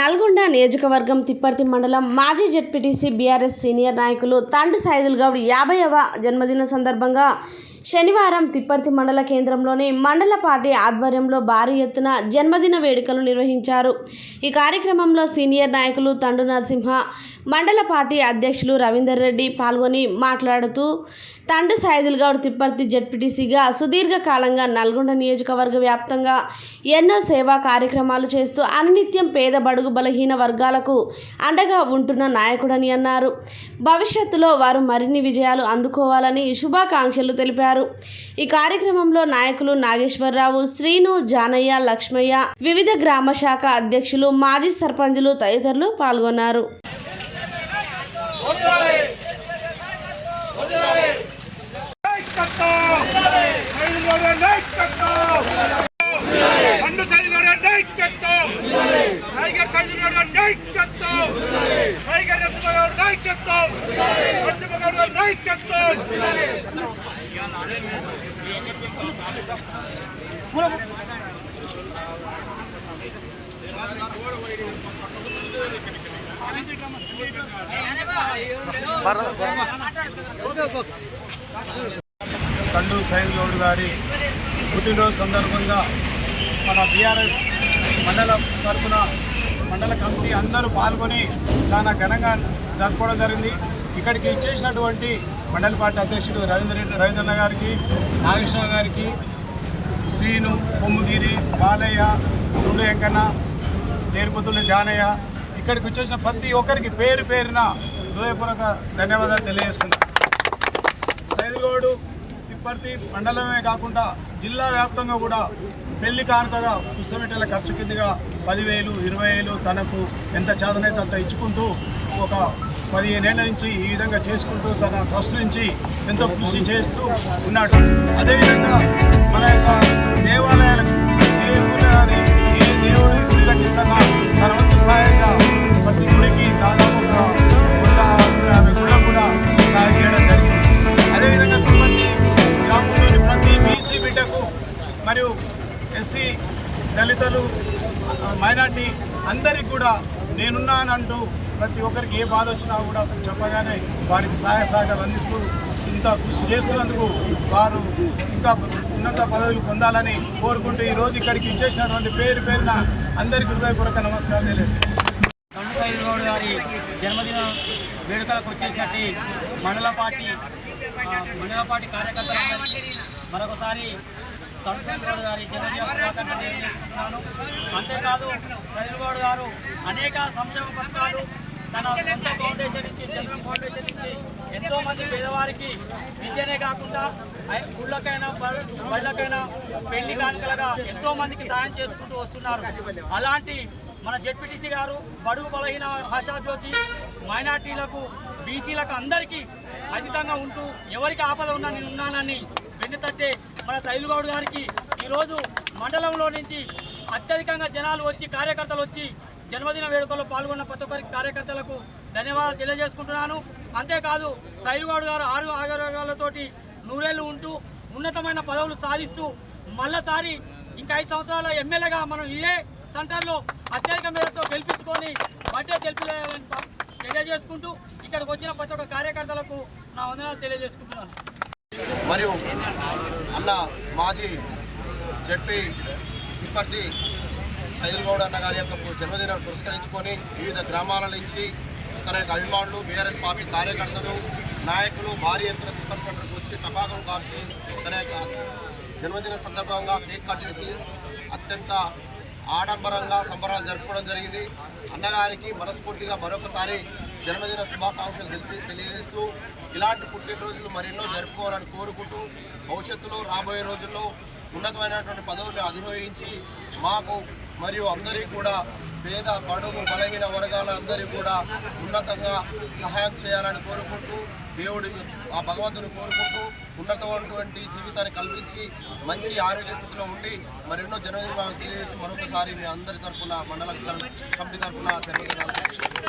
నల్గొండ నియోజకవర్గం తిప్పర్తి మండలం మాజీ జడ్పీటీసీ బీఆర్ఎస్ సీనియర్ నాయకులు తండ్రి సైదుల్ గౌడ్ యాభైవ జన్మదిన సందర్భంగా శనివారం తిప్పర్తి మండల కేంద్రంలోని మండల పార్టీ ఆధ్వర్యంలో భారీ ఎత్తున జన్మదిన వేడుకలు నిర్వహించారు. ఈ కార్యక్రమంలో సీనియర్ నాయకులు తండు నరసింహ మండల పార్టీ అధ్యక్షులు రవీందర్ రెడ్డి పాల్గొని మాట్లాడుతూ తండు సాయిదుల్ గౌడ్ తిప్పర్తి జెడ్పీటీసీగా సుదీర్ఘకాలంగా నల్గొండ నియోజకవర్గ వ్యాప్తంగా ఎన్నో సేవా కార్యక్రమాలు చేస్తూ అనునిత్యం పేద బడుగు బలహీన వర్గాలకు అండగా ఉంటున్న నాయకుడని అన్నారు. భవిష్యత్తులో వారు మరిన్ని విజయాలు అందుకోవాలని శుభాకాంక్షలు తెలిపారు. ఈ కార్యక్రమంలో నాయకులు నాగేశ్వరరావు శ్రీను జానయ్య లక్ష్మయ్య వివిధ గ్రామ శాఖ అధ్యక్షులు మాజీ సర్పంచులు తదితరులు పాల్గొన్నారు నాయకత్వం నాయకత్వం నాయకత్వం సైన్ కండు గౌడ్ గారి పుట్టినరోజు సందర్భంగా మన బీఆర్ఎస్ మండల తరఫున మండల కమిటీ అందరూ పాల్గొని చాలా ఘనంగా జరుపుకోవడం జరిగింది. ఇక్కడికి ఇచ్చేసినటువంటి మండలి పార్టీ అధ్యక్షుడు రవీంద్ర రెడ్డి రవీంద్రన్న గారికి నాగేశ్వర గారికి శ్రీను కొమ్ముగిరి బాలయ్య తుండు వెంకన్న నేర్పుతున్న జానయ్య ఇక్కడికి వచ్చేసిన ప్రతి ఒక్కరికి పేరు పేరున హృదయపూర్వక ధన్యవాదాలు తెలియజేస్తున్నాను. సైదుగోడు తిప్పర్తి మండలమే కాకుండా జిల్లా వ్యాప్తంగా కూడా పెళ్ళి కానుకగా పుస్తమిటల ఖర్చు కిందగా పదివేలు ఇరవై వేలు తనకు ఎంత చేతనైతే అంత ఇచ్చుకుంటూ ఒక పదిహేనేళ్ళ నుంచి ఈ విధంగా చేసుకుంటూ తన ట్రస్ట్ నుంచి ఎంతో కృషి చేస్తూ ఉన్నాడు. అదేవిధంగా మన యొక్క దేవాలయాలకు ఏ గుడి ఏ దేవుడి గుడి కట్టిస్తున్నా తన వంతు సహాయంగా ప్రతి గుడికి దాదాపు ఒక యాభై గుళ్ళకు కూడా సహాయం చేయడం జరిగింది. అదేవిధంగా తిరుపతి గ్రామంలోని ప్రతి బీసీ బిడ్డకు మరియు ఎస్సీ దళితులు మైనార్టీ అందరికీ కూడా నేనున్నానంటూ ప్రతి ఒక్కరికి ఏ బాధ వచ్చినా కూడా చెప్పగానే వారికి సహాయ సహకారం అందిస్తూ ఇంత కృషి చేస్తున్నందుకు వారు ఇంకా ఉన్నత పదవులు పొందాలని కోరుకుంటూ ఈరోజు ఇక్కడికి ఇచ్చేసినటువంటి పేరు పేరున అందరికీ హృదయపూర్వక నమస్కారం తెలియజేస్తున్నాను. గౌడ్ గారి జన్మదిన వేడుకలకు వచ్చేసినట్టు మండల పార్టీ మండల పార్టీ కార్యకర్తలందరికీ మరొకసారి తొండు గౌడ్ గారి జన్మదిన శుభాకాంక్షలు తెలియజేస్తున్నాను. అంతేకాదు సైడ్ గారు అనేక సంక్షేమ పథకాలు తన సొంత ఫౌండేషన్ నుంచి చంద్రం ఫౌండేషన్ నుంచి ఎంతో మంది పేదవారికి విద్యనే కాకుండా గుళ్ళకైనా బళ్ళకైనా పెళ్ళి కానుకలుగా ఎంతో మందికి సాయం చేసుకుంటూ వస్తున్నారు. అలాంటి మన జెడ్పీటీసీ గారు బడుగు బలహీన భాషాజ్యోతి మైనార్టీలకు బీసీలకు అందరికీ అతీతంగా ఉంటూ ఎవరికి ఆపద ఉన్నా నేను ఉన్నానని వెన్నుతట్టే మన శైలుగౌడ్ గారికి ఈరోజు మండలంలో నుంచి అత్యధికంగా జనాలు వచ్చి కార్యకర్తలు వచ్చి జన్మదిన వేడుకల్లో పాల్గొన్న ప్రతి ఒక్కరి కార్యకర్తలకు ధన్యవాదాలు తెలియజేసుకుంటున్నాను. అంతేకాదు సైలుగాడు గారు ఆరు ఆరోగ్యాలతోటి నూరేళ్ళు ఉంటూ ఉన్నతమైన పదవులు సాధిస్తూ మళ్ళసారి ఇంకా ఐదు సంవత్సరాల ఎమ్మెల్యేగా మనం ఇదే సెంటర్లో అత్యధిక మేరతో గెలిపించుకొని బట్టే గెలిపించాలని తెలియజేసుకుంటూ ఇక్కడికి వచ్చిన ప్రతి ఒక్క కార్యకర్తలకు నా వందనాలు తెలియజేసుకుంటున్నాను. మరియు అన్న మాజీ జడ్పీ ఇప్పటి సైదుల్ గౌడ్ అన్న గారి యొక్క జన్మదినాన్ని పురస్కరించుకొని వివిధ గ్రామాల నుంచి తన యొక్క అభిమానులు బీఆర్ఎస్ పార్టీ కార్యకర్తలు నాయకులు భారీ ఎత్తున తిప్పర్ సెంటర్కి వచ్చి టపాకులు కాల్చి తన యొక్క జన్మదిన సందర్భంగా కేక్ కట్ చేసి అత్యంత ఆడంబరంగా సంబరాలు జరుపుకోవడం జరిగింది. అన్నగారికి మనస్ఫూర్తిగా మరొకసారి జన్మదిన శుభాకాంక్షలు తెలిసి తెలియజేస్తూ ఇలాంటి పుట్టినరోజులు మరెన్నో జరుపుకోవాలని కోరుకుంటూ భవిష్యత్తులో రాబోయే రోజుల్లో ఉన్నతమైనటువంటి పదవులు అధిరోహించి మాకు మరియు అందరికీ కూడా పేద బడుగు బలహీన వర్గాలందరికీ కూడా ఉన్నతంగా సహాయం చేయాలని కోరుకుంటూ దేవుడి ఆ భగవంతుని కోరుకుంటూ ఉన్నతమైనటువంటి జీవితాన్ని కల్పించి మంచి ఆరోగ్య స్థితిలో ఉండి మరెన్నో జన్మదినాలు తెలియజేస్తూ మరొకసారి మీ అందరి తరఫున మండల కమిటీ తరఫున జన్మదినాలు